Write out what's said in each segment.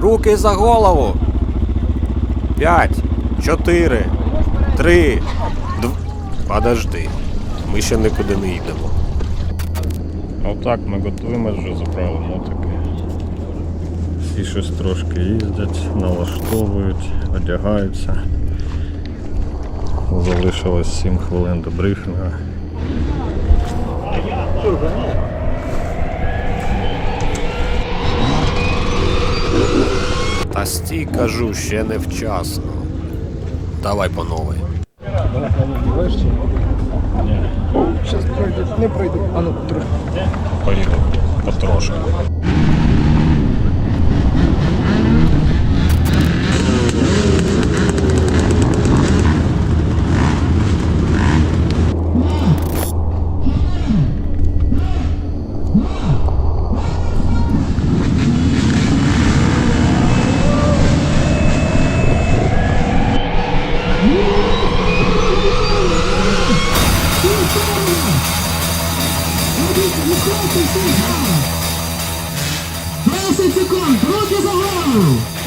Руки за голову. П'ять, чотири, три, дв... Подожди. Ми ще нікуди не йдемо. Отак ми готуємо вже заправили мотики. І щось трошки їздять, налаштовують, одягаються. Залишилось 7 хвилин до брифінгу. Та стій, кажу, ще не вчасно. Давай по новій. Зараз пройду, не пройде. А ну, трохи. Поїду потрошки. Десять секунд, руки за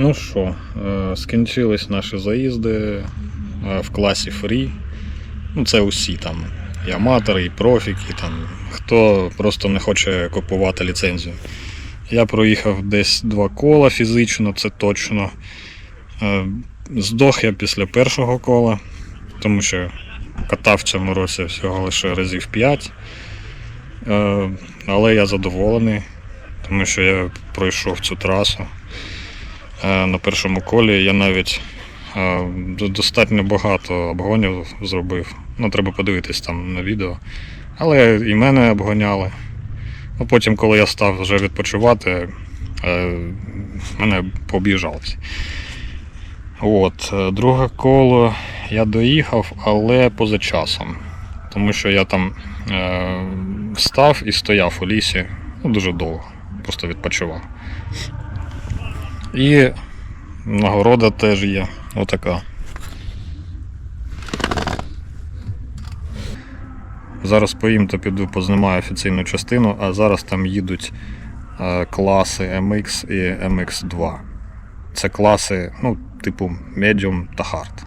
ну що, е, скінчились наші заїзди е, в класі фрі. Ну, це усі там. І аматори, і профіки, там, хто просто не хоче купувати ліцензію. Я проїхав десь два кола фізично, це точно. Е, Здох я після першого кола, тому що катав в цьому році всього лише разів 5. Е, Але я задоволений, тому що я пройшов цю трасу. Е, На першому колі я навіть е, достатньо багато обгонів зробив. Ну, треба подивитись там на відео. Але і мене обгоняли. Ну, потім, коли я став вже відпочивати, е, мене пооб'їжджалось. От, друге коло я доїхав, але поза часом. Тому що я там е, встав і стояв у лісі ну, дуже довго, просто відпочивав. І нагорода теж є. Отака. Зараз поїм то піду познімаю офіційну частину, а зараз там їдуть е, класи MX і MX2. Це класи, ну, типу Medium та Hard.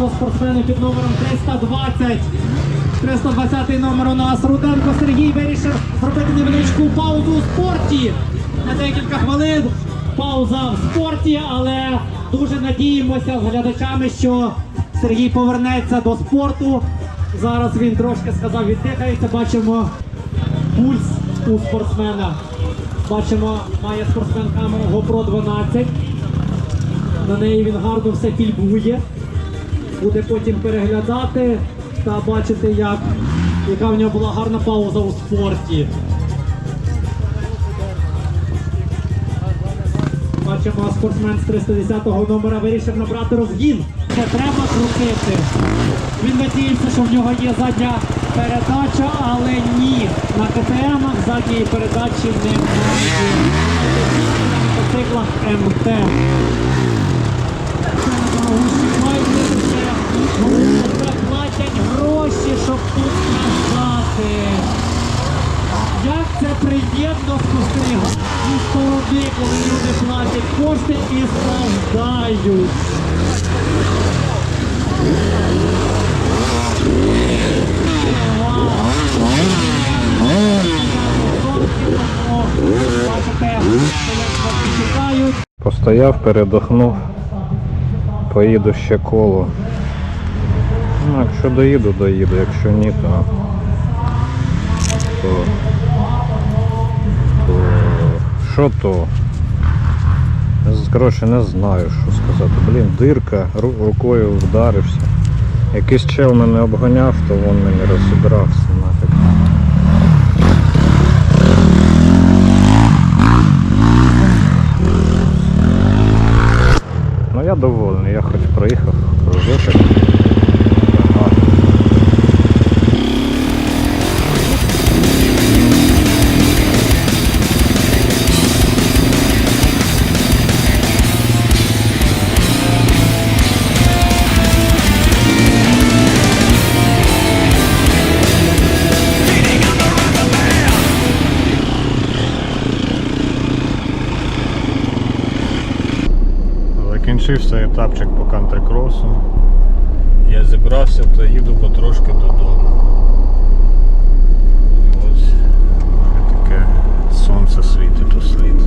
Важко, важко під номером 320. 320 номер у нас Руденко Сергій вирішив зробити невеличку паузу у спорті. На декілька хвилин пауза в спорті, але дуже надіємося з глядачами, що Сергій повернеться до спорту. Зараз він трошки сказав, віддихається. Бачимо пульс у спортсмена. Бачимо, має спортсмен камеру GoPro 12. На неї він гарно все фільмує. Буде потім переглядати та бачити, як, яка в нього була гарна пауза у спорті. Бачимо, спортсмен з 310-го номера вирішив набрати розгін. Це треба крутити. Він надіється, що в нього є задня передача, але ні. На КТМах задньої передачі немає. На мотоциклах МТ. Платять гроші, щоб тут сказати. Як це приємно спостерігати. завжди, коли люди платять кошти і страждають. Постояв, передохнув, поїду ще коло. Ну, якщо доїду, доїду, якщо ні, то. то. то що то? Коротше, не знаю, що сказати. Блін, дирка, ру- рукою вдарився. Якийсь чел мене обганяв, то він мені розібрався нафіг. Ну я довольний, я хоч проїхав кружочок. Закінчився етапчик по кантрикросу. Я зібрався, та їду потрошки додому. Ось таке сонце світить у слід.